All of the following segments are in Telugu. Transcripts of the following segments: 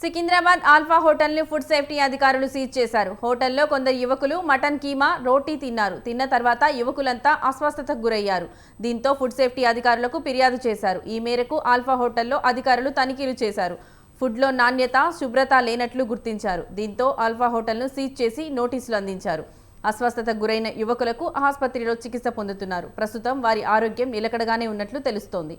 సికింద్రాబాద్ ఆల్ఫా హోటల్ని ఫుడ్ సేఫ్టీ అధికారులు సీజ్ చేశారు. హోటల్లో కొందరు యువకులు మటన్ కీమా రోటీ తిన్నారు. తిన్న తర్వాత యువకులంతా అస్వస్థతకు గురయ్యారు. దీంతో ఫుడ్ సేఫ్టీ అధికారులకు ఫిర్యాదు చేశారు. ఈ మేరకు ఆల్ఫా హోటల్లో అధికారులు తనిఖీలు చేశారు. ఫుడ్లో నాణ్యత శుభ్రత లేనట్లు గుర్తించారు. దీంతో ఆల్ఫా హోటల్ను సీజ్ చేసి నోటీసులు అందించారు. అస్వస్థతకు గురైన యువకులకు ఆసుపత్రిలో చికిత్స పొందుతున్నారు. ప్రస్తుతం వారి ఆరోగ్యం నిలకడగానే ఉన్నట్లు తెలుస్తోంది.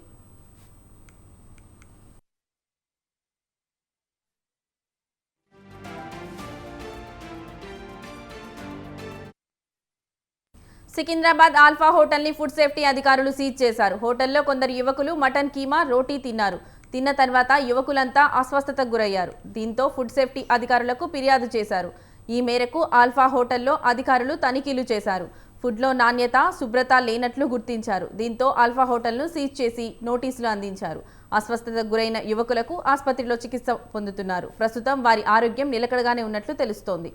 సికింద్రాబాద్ ఆల్ఫా హోటల్ని ఫుడ్ సేఫ్టీ అధికారులు సీజ్ చేశారు. హోటల్లో కొందరు యువకులు మటన్ కీమా రోటీ తిన్నారు. తిన్న తర్వాత యువకులంతా అస్వస్థతకు గురయ్యారు. దీంతో ఫుడ్ సేఫ్టీ అధికారులకు ఫిర్యాదు చేశారు. ఈ మేరకు ఆల్ఫా హోటల్లో అధికారులు తనిఖీలు చేశారు. ఫుడ్లో నాణ్యత శుభ్రత లేనట్లు గుర్తించారు. దీంతో ఆల్ఫా హోటల్ను సీజ్ చేసి నోటీసులు అందించారు. అస్వస్థతకు గురైన యువకులకు ఆసుపత్రిలో చికిత్స పొందుతున్నారు. ప్రస్తుతం వారి ఆరోగ్యం నిలకడగానే ఉన్నట్లు తెలుస్తోంది.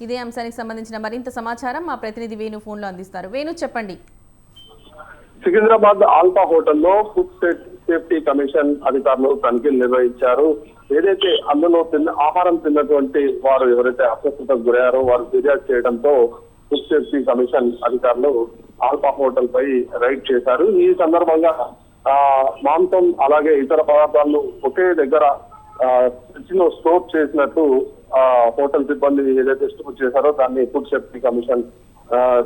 ఇదే అంశానికి సంబంధించిన మరింత సమాచారం మా ప్రతినిధి వేణు ఫోన్లో అందిస్తారు. వేణు చెప్పండి. సికింద్రాబాద్ ఆల్ఫా హోటల్లో ఫుడ్ సేఫ్టీ కమిషన్ అధికారులు తనిఖీలు నిర్వహించారు. ఏదైతే అందులో తిన్న ఆహారం తిన్నటువంటి వారు ఎవరైతే అస్వస్థతకు గురయ్యారో వారు ఫిర్యాదు చేయడంతో ఫుడ్ సేఫ్టీ కమిషన్ అధికారులు ఆల్ఫా హోటల్ పై రైడ్ చేశారు. ఈ సందర్భంగా ఆ, మాంసం అలాగే ఇతర పదార్థాలను ఒకే దగ్గర ఫ్రిడ్జ్లో స్టోర్ చేసినట్టు ఆ, హోటల్ సిబ్బంది ఏదైతే స్టోర్ చేశారో దాన్ని ఫుడ్ సేఫ్టీ కమిషన్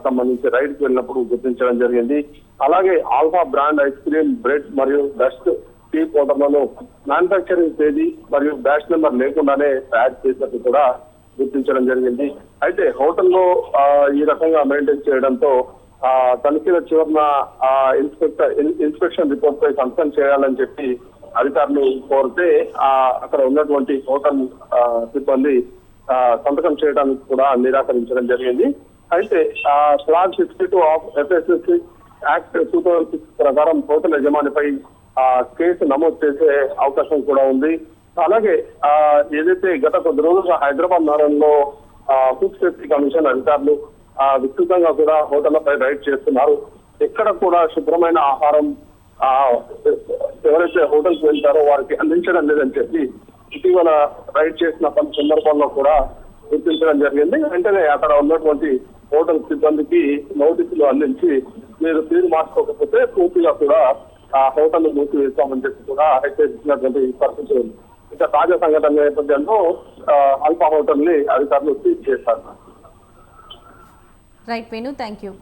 సంబంధించి రైడ్కి వెళ్ళినప్పుడు గుర్తించడం జరిగింది. అలాగే alpha brand ice cream bread మరియు డస్ట్ టీ పౌడర్లను మ్యానుఫ్యాక్చరింగ్ తేదీ మరియు బ్యాచ్ నెంబర్ లేకుండానే తయారు చేసినట్టు కూడా గుర్తించడం జరిగింది. అయితే హోటల్లో ఈ రకంగా మెయింటైన్ చేయడంతో ఆ, తనిఖీల చివరన ఆ, ఇన్స్పెక్టర్ ఇన్స్పెక్షన్ రిపోర్ట్ పై సంతకం చేయాలని చెప్పి అధికారులు కోరితే ఆ, అక్కడ ఉన్నటువంటి హోటల్ సిబ్బంది ఆ, సంతకం చేయడానికి కూడా నిరాకరించడం జరిగింది. అయితే ఆ slag sixty two of FSSC act two thousand six ప్రకారం హోటల్ యజమానిపై ఆ, కేసు నమోదు చేసే అవకాశం కూడా ఉంది. అలాగే ఆ, ఏదైతే గత కొద్ది రోజులుగా హైదరాబాద్ నగరంలో ఆ, ఫుడ్ సేఫ్టీ కమిషన్ అధికారులు ఆ, విస్తృతంగా కూడా హోటళ్ళపై రైడ్ చేస్తున్నారు. ఎక్కడ కూడా శుభ్రమైన ఆహారం ఆ, ఎవరైతే హోటల్స్ వెళ్తారో వారికి అందించడం లేదని చెప్పి ఇటీవల రైడ్ చేసిన పలు సందర్భాల్లో కూడా గుర్తించడం జరిగింది. వెంటనే అక్కడ ఉన్నటువంటి హోటల్ సిబ్బందికి నోటీసులు అందించి మీరు తీరు మార్చుకోకపోతే పూర్తిగా కూడా ఆ హోటల్ మూసివేస్తామని చెప్పి కూడా హెచ్చరించినటువంటి పరిస్థితి ఉంది. ఇక తాజా సంఘటన నేపథ్యంలో అల్పా హోటల్ని అధికారులు సీజ్ చేశారు. Right Venu thank you